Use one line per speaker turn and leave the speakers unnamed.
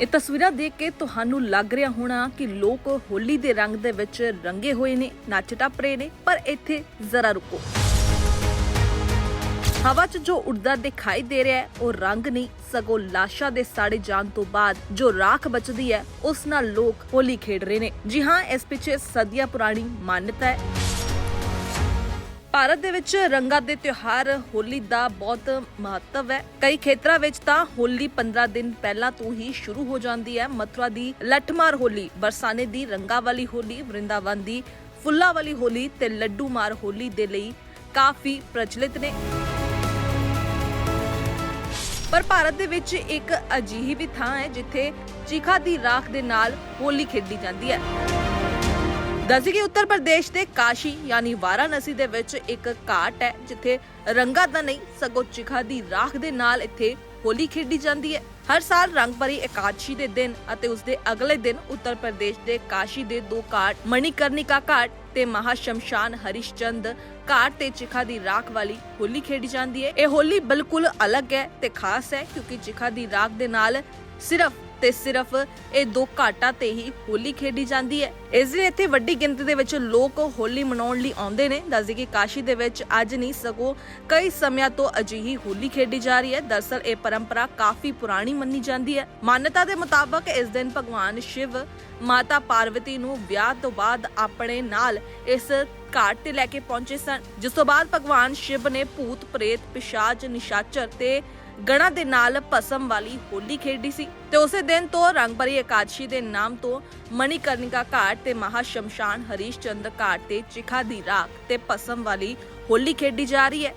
ਇਹ ਤਸਵੀਰਾਂ ਦੇਖ ਕੇ ਤੁਹਾਨੂੰ ਲੱਗ ਰਿਹਾ ਹੋਣਾ ਕਿ ਲੋਕ ਹੋਲੀ ਦੇ ਰੰਗ ਦੇ ਵਿੱਚ ਰੰਗੇ ਹੋਏ ਨੇ, ਨੱਚ ਟੱਪ ਰਹੇ ਨੇ, ਪਰ ਇੱਥੇ ਜ਼ਰਾ ਰੁਕੋ। ਹਵਾ 'ਚ ਜੋ ਉੱਡਦਾ ਦਿਖਾਈ ਦੇ ਰਿਹਾ ਹੈ, ਉਹ ਰੰਗ ਨਹੀਂ, ਸਗੋਂ ਲਾਸ਼ਾਂ ਦੇ ਸਾੜੇ ਜਾਣ ਤੋਂ ਬਾਅਦ ਜੋ ਰਾਖ ਬਚਦੀ ਹੈ, ਉਸ ਨਾਲ ਲੋਕ ਹੋਲੀ ਖੇਡ ਰਹੇ ਨੇ। ਜੀ ਹਾਂ, ਇਸ ਪਿੱਛੇ ਸਦੀਆਂ ਪੁਰਾਣੀ ਮਾਨਤਾ ਹੈ। ਭਾਰਤ ਦੇ ਵਿੱਚ ਰੰਗਾਂ ਦੇ ਤਿਉਹਾਰ, ਹੋਲੀ ਦਾ ਬਹੁਤ ਮਹੱਤਵ ਹੈ। ਕਈ ਖੇਤਰਾਂ ਵਿੱਚ ਤਾਂ ਹੋਲੀ 15 ਦਿਨ ਪਹਿਲਾਂ ਤੋਂ ਹੀ ਸ਼ੁਰੂ ਹੋ ਜਾਂਦੀ ਹੈ। ਮਥੁਰਾ ਦੀ ਲੱਠਮਾਰ ਹੋਲੀ, ਬਰਸਾਨੇ ਦੀ ਰੰਗਾਂ ਵਾਲੀ ਹੋਲੀ, ਵਰਿੰਦਾਵਨ ਦੀ ਫੁੱਲਾਂ ਵਾਲੀ ਹੋਲੀ ਤੇ ਲੱਡੂ ਮਾਰ ਹੋਲੀ ਦੇ ਲਈ ਕਾਫੀ ਪ੍ਰਚਲਿਤ ਨੇ। ਪਰ ਭਾਰਤ ਦੇ ਵਿੱਚ ਇੱਕ ਅਜਿਹੀ ਵੀ ਥਾਂ ਹੈ ਜਿੱਥੇ ਚੀਖਾ ਦੀ ਰਾਖ ਦੇ ਨਾਲ ਹੋਲੀ ਖੇਡੀ ਜਾਂਦੀ ਹੈ। ਦੱਸੀ ਕਿ ਉੱਤਰ ਪ੍ਰਦੇਸ਼ ਦੇ ਕਾਸ਼ੀ ਯਾਨੀ ਵਾਰਾਣਸੀ ਦੇ ਵਿੱਚ ਇੱਕ ਘਾਟ ਹੈ, ਜਿੱਥੇ ਰੰਗਾਂ ਦਾ ਨਹੀਂ, ਸਗੋਂ ਚਿਖਾ ਦੀ ਰਾਖ ਦੇ ਨਾਲ ਇੱਥੇ ਹੋਲੀ ਖੇਡੀ ਜਾਂਦੀ ਹੈ। ਹਰ ਸਾਲ ਰੰਗ ਭਰੀ ਇਕਾਦਸ਼ੀ ਦੇ ਦਿਨ ਅਤੇ ਉਸ ਦੇ ਅਗਲੇ ਦਿਨ ਉੱਤਰ ਪ੍ਰਦੇਸ਼ ਦੇ ਕਾਸ਼ੀ ਦੇ ਦੋ ਘਾਟ, ਮਣੀਕਰਨਿਕਾ ਘਾਟ ਤੇ ਮਹਾ ਮਹਾਸ਼ਮਸ਼ਾਨ ਹਰਿਸ਼ਚੰਦ ਘਾਟ ਤੇ ਚਿਖਾ ਦੀ ਰਾਖ ਵਾਲੀ ਹੋਲੀ ਖੇਡੀ ਜਾਂਦੀ ਹੈ। ਇਹ ਹੋਲੀ ਬਿਲਕੁਲ ਅਲੱਗ ਹੈ ਤੇ ਖਾਸ ਹੈ, ਕਿਉਂਕਿ ਚਿਖਾ ਦੀ ਰਾਖ ਦੇ ਨਾਲ ਸਿਰਫ ਤੇ ਸਿਰਫ ਇਹ ਦੋ ਘਾਟਾਂ ਤੇ ਹੀ ਹੋਲੀ ਖੇਡੀ ਜਾਂਦੀ ਹੈ। ਇਸ ਦਿਨ ਇੱਥੇ ਵੱਡੀ ਗਿਣਤੀ ਦੇ ਵਿੱਚ ਲੋਕ ਹੋਲੀ ਮਨਾਉਣ ਲਈ ਆਉਂਦੇ ਨੇ। ਦੱਸਦੇ ਕਿ ਕਾਸ਼ੀ ਦੇ ਵਿੱਚ ਅੱਜ ਨਹੀਂ, ਸਗੋਂ ਕਈ ਸਮਿਆਂ ਤੋਂ ਅਜਿਹੀ ਹੋਲੀ ਖੇਡੀ ਜਾ ਰਹੀ ਹੈ। ਦਰਸਲ ਇਹ ਪਰੰਪਰਾ ਕਾਫੀ ਪੁਰਾਣੀ ਮੰਨੀ ਜਾਂਦੀ ਹੈ। ਮਾਨਤਾ ਦੇ ਮੁਤਾਬਕ ਇਸ ਦਿਨ ਭਗਵਾਨ ਸ਼ਿਵ ਮਾਤਾ ਪਾਰਵਤੀ ਨੂੰ ਵਿਆਹ ਤੋਂ ਬਾਅਦ ਆਪਣੇ ਨਾਲ ਇਸ ਘਾਟ ਤੇ ਲੈ ਕੇ ਪਹੁੰਚੇ ਸਨ। ਜਿਸ ਤੋਂ ਬਾਅਦ ਭਗਵਾਨ ਸ਼ਿਵ ਨੇ ਭੂਤ ਪ੍ਰੇਤ ਪਿਸ਼ਾਚ, ਨਿਸ਼ਾਚਰ ਤੇ ਗਣਾ ਦੇ ਨਾਲ ਭਸਮ ਵਾਲੀ ਹੋਲੀ ਖੇਡੀ ਸੀ ਤੇ ਉਸੇ ਦਿਨ ਤੋਂ ਰੰਗਭਰੀ ਇਕਾਦਸ਼ੀ ਦੇ ਨਾਮ ਤੋਂ ਮਣੀਕਰਨਿਕਾ ਘਾਟ ਤੇ ਮਹਾ ਸ਼ਮਸ਼ਾਨ ਹਰੀਸ਼ ਚੰਦਰ ਘਾਟ ਤੇ ਚਿਖਾ ਦੀ ਰਾਖ ਤੇ ਭਸਮ ਵਾਲੀ ਹੋਲੀ ਖੇਡੀ ਜਾ ਰਹੀ ਹੈ।